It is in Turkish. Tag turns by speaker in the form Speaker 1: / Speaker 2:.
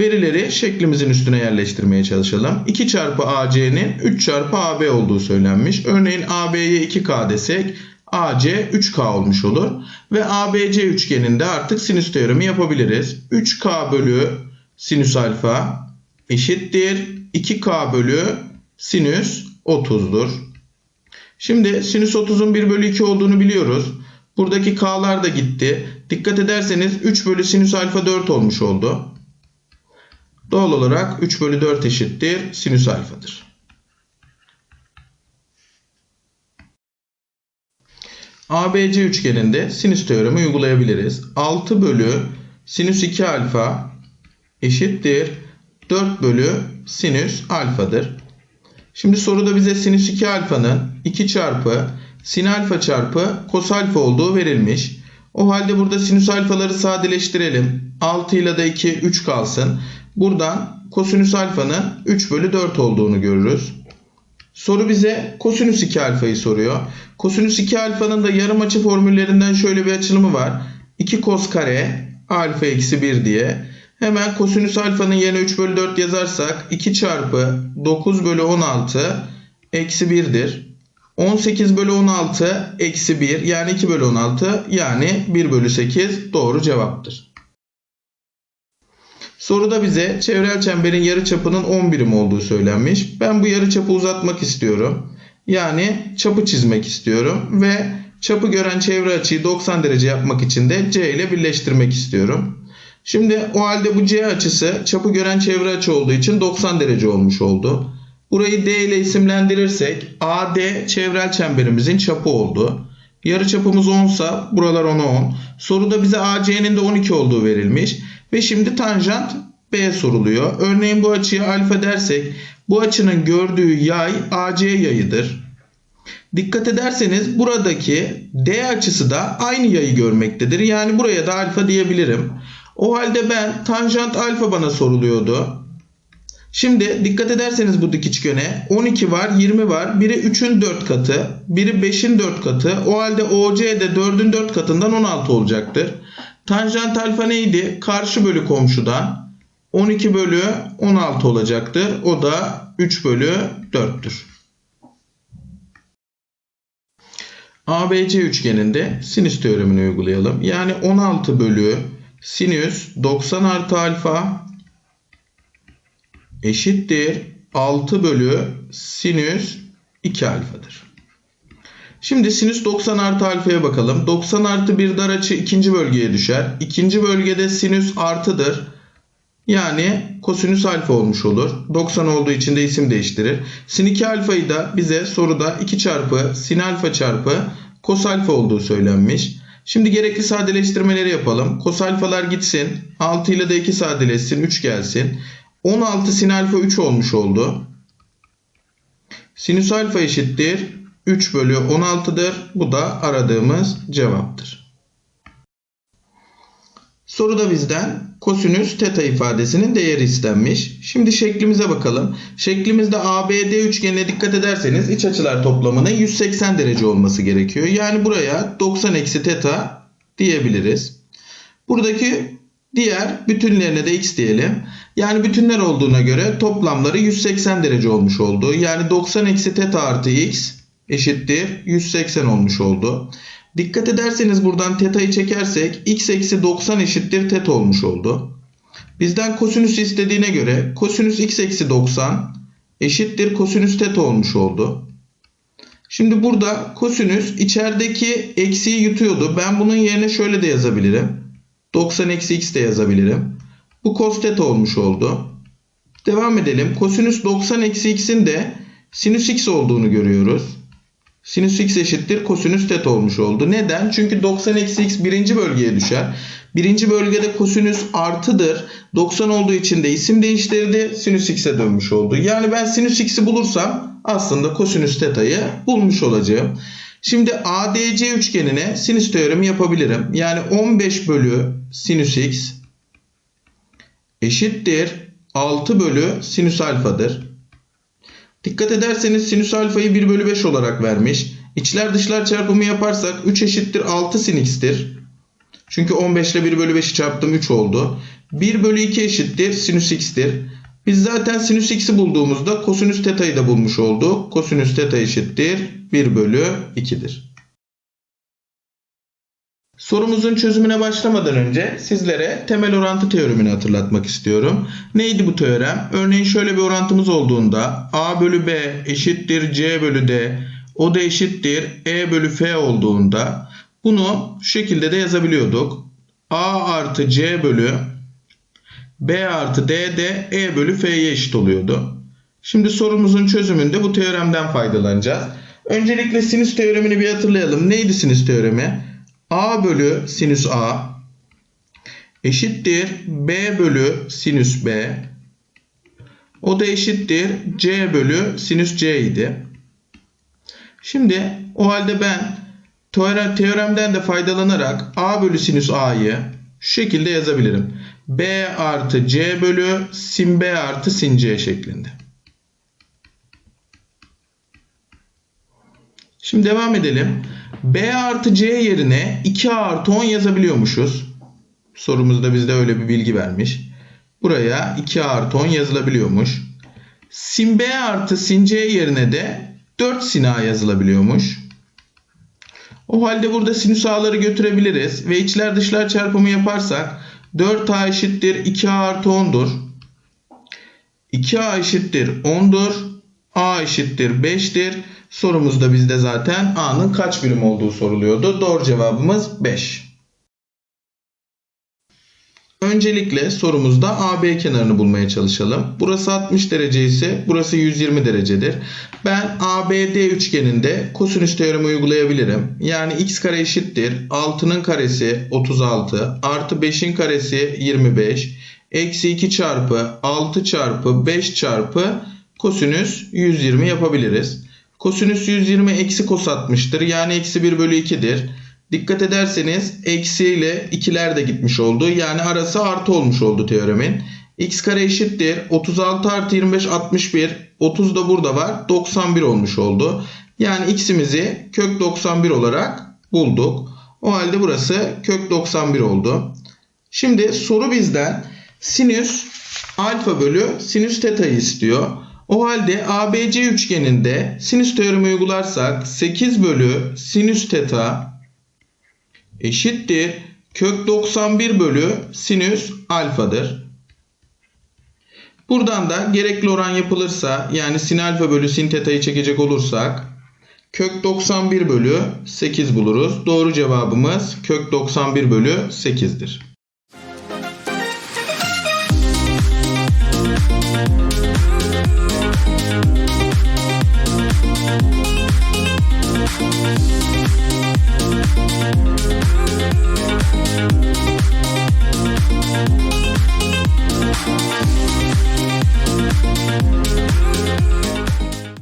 Speaker 1: verileri şeklimizin üstüne yerleştirmeye çalışalım. 2 çarpı AC'nin 3 çarpı AB olduğu söylenmiş. Örneğin AB'ye 2K desek AC 3K olmuş olur. Ve ABC üçgeninde artık sinüs teoremi yapabiliriz. 3K bölü sinüs alfa eşittir 2K bölü sinüs 30'dur. Şimdi sinüs 30'un 1 bölü 2 olduğunu biliyoruz. Buradaki K'lar da gitti. Dikkat ederseniz 3 bölü sinüs alfa 4 olmuş oldu. Doğal olarak 3 bölü 4 eşittir sinüs alfadır. ABC üçgeninde sinüs teoremi uygulayabiliriz. 6 bölü sinüs 2 alfa eşittir 4 bölü sinüs alfadır. Şimdi soruda bize sinüs 2 alfanın 2 çarpı sin alfa çarpı kos alfa olduğu verilmiş. O halde burada sinüs alfaları sadeleştirelim. 6 ile de 2 3 kalsın. Buradan kosinüs alfanın 3 bölü 4 olduğunu görürüz. Soru bize kosinüs 2 alfayı soruyor. Kosinüs 2 alfanın da yarım açı formüllerinden şöyle bir açılımı var. 2 kos kare alfa eksi 1 diye. Hemen kosinüs alfanın yerine 3 bölü 4 yazarsak 2 çarpı 9 bölü 16 eksi 1'dir. 18 bölü 16 eksi 1 yani 2 bölü 16 yani 1 bölü 8 doğru cevaptır. Soruda bize çevrel çemberin yarıçapının 10 birim olduğu söylenmiş. Ben bu yarıçapı uzatmak istiyorum. Yani çapı çizmek istiyorum ve çapı gören çevre açıyı 90 derece yapmak için de C ile birleştirmek istiyorum. Şimdi o halde bu C açısı çapı gören çevre açı olduğu için 90 derece olmuş oldu. Burayı D ile isimlendirirsek AD çevrel çemberimizin çapı oldu. Yarı çapımız 10 sa buralar 10'a 10. Soruda bize AC'nin de 12 olduğu verilmiş. Ve şimdi tanjant B soruluyor. Örneğin bu açıya alfa dersek bu açının gördüğü yay AC yayıdır. Dikkat ederseniz buradaki D açısı da aynı yayı görmektedir. Yani buraya da alfa diyebilirim. O halde ben tanjant alfa bana soruluyordu. Şimdi dikkat ederseniz bu dik üçgene 12 var 20 var. Biri 3'ün 4 katı. Biri 5'in 4 katı. O halde OC de 4'ün 4 katından 16 olacaktır. Tanjant alfa neydi? Karşı bölü komşudan 12 bölü 16 olacaktır. O da 3 bölü 4'tür. ABC üçgeninde sinüs teoremini uygulayalım. Yani 16 bölü sinüs 90 artı alfa eşittir 6 bölü sinüs 2 alfadır. Şimdi sinüs 90 artı alfaya bakalım. 90 artı bir dar açı ikinci bölgeye düşer. İkinci bölgede sinüs artıdır. Yani kosinüs alfa olmuş olur. 90 olduğu için de isim değiştirir. Sin 2 alfayı da bize soruda 2 çarpı sin alfa çarpı kos alfa olduğu söylenmiş. Şimdi gerekli sadeleştirmeleri yapalım. Kos alfalar gitsin. 6 ile de 2 sadeleşsin. 3 gelsin. 16 sin alfa 3 olmuş oldu. Sinüs alfa eşittir 3 bölü 16'dır. Bu da aradığımız cevaptır. Soruda bizden kosinüs teta ifadesinin değeri istenmiş. Şimdi şeklimize bakalım. Şeklimizde ABD üçgenine dikkat ederseniz iç açılar toplamının 180 derece olması gerekiyor. Yani buraya 90 eksi teta diyebiliriz. Buradaki diğer bütünlerine de x diyelim. Yani bütünler olduğuna göre toplamları 180 derece olmuş oldu. Yani 90 eksi teta artı x eşittir 180 olmuş oldu. Dikkat ederseniz buradan teta'yı çekersek x eksi 90 eşittir teta olmuş oldu. Bizden kosinüs istediğine göre kosinüs x eksi 90 eşittir kosinüs teta olmuş oldu. Şimdi burada kosinüs içerideki eksiği yutuyordu. Ben bunun yerine şöyle de yazabilirim. 90 eksi x de yazabilirim. Bu cos teta olmuş oldu. Devam edelim. Kosinüs 90 eksi x'in de sinüs x olduğunu görüyoruz. Sinüs x eşittir kosinüs teta olmuş oldu. Neden? Çünkü 90 eksi x birinci bölgeye düşer. Birinci bölgede kosinüs artıdır. 90 olduğu için de isim değiştirdi. Sinüs x'e dönmüş oldu. Yani ben sinüs x'i bulursam aslında kosinüs teta'yı bulmuş olacağım. Şimdi ADC üçgenine sinüs teoremi yapabilirim. Yani 15 bölü sinüs x eşittir 6 bölü sinüs alfadır. Dikkat ederseniz sinüs alfayı 1 bölü 5 olarak vermiş. İçler dışlar çarpımı yaparsak 3 eşittir 6 sin x'tir. Çünkü 15 ile 1 bölü 5'i çarptım 3 oldu. 1 bölü 2 eşittir sinüs x'tir. Biz zaten sinüs x'i bulduğumuzda kosinüs teta'yı da bulmuş olduk. Kosinüs teta eşittir 1 bölü 2'dir. Sorumuzun çözümüne başlamadan önce sizlere temel orantı teoremini hatırlatmak istiyorum. Neydi bu teorem? Örneğin şöyle bir orantımız olduğunda a bölü b eşittir c bölü d, o da eşittir e bölü f olduğunda bunu şu şekilde de yazabiliyorduk. a artı c bölü b artı d de e bölü f'ye eşit oluyordu. Şimdi sorumuzun çözümünde bu teoremden faydalanacağız. Öncelikle sinüs teoremini bir hatırlayalım. Neydi sinüs teoremi? A bölü sinüs a eşittir b bölü sinüs b. O da eşittir c bölü sinüs c idi. Şimdi o halde ben teorem- teoremden de faydalanarak a bölü sinüs a'yı şu şekilde yazabilirim. b artı c bölü sin b artı sin c şeklinde. Şimdi devam edelim. B artı C yerine 2A artı 10 yazabiliyormuşuz. Sorumuzda bizde öyle bir bilgi vermiş. Buraya 2A artı 10 yazılabiliyormuş. Sin B artı sin C yerine de 4 sin A yazılabiliyormuş. O halde burada sinüs A'ları götürebiliriz ve içler dışlar çarpımı yaparsak 4A eşittir 2A artı 10'dur. 2A eşittir 10'dur. A eşittir 5'tir. Sorumuzda bizde zaten A'nın kaç birim olduğu soruluyordu. Doğru cevabımız 5. Öncelikle sorumuzda AB kenarını bulmaya çalışalım. Burası 60 derece ise burası 120 derecedir. Ben ABD üçgeninde kosinüs teoremi uygulayabilirim. Yani x kare eşittir 6'nın karesi 36 artı 5'in karesi 25 eksi 2 çarpı 6 çarpı 5 çarpı kosinüs 120 yapabiliriz. Kosinüs 120 eksi kos 60'tır. Yani eksi 1 bölü 2'dir. Dikkat ederseniz eksi ile ikiler de gitmiş oldu. Yani arası artı olmuş oldu teoremin. x kare eşittir. 36 artı 25 61. 30 da burada var. 91 olmuş oldu. Yani x'imizi kök 91 olarak bulduk. O halde burası kök 91 oldu. Şimdi soru bizden sinüs alfa bölü sinüs teta'yı istiyor. O halde ABC üçgeninde sinüs teoremi uygularsak 8 bölü sinüs teta eşittir kök 91 bölü sinüs alfadır. Buradan da gerekli oran yapılırsa yani sin alfa bölü sin teta'yı çekecek olursak kök 91 bölü 8 buluruz. Doğru cevabımız kök 91 bölü 8'dir. thank you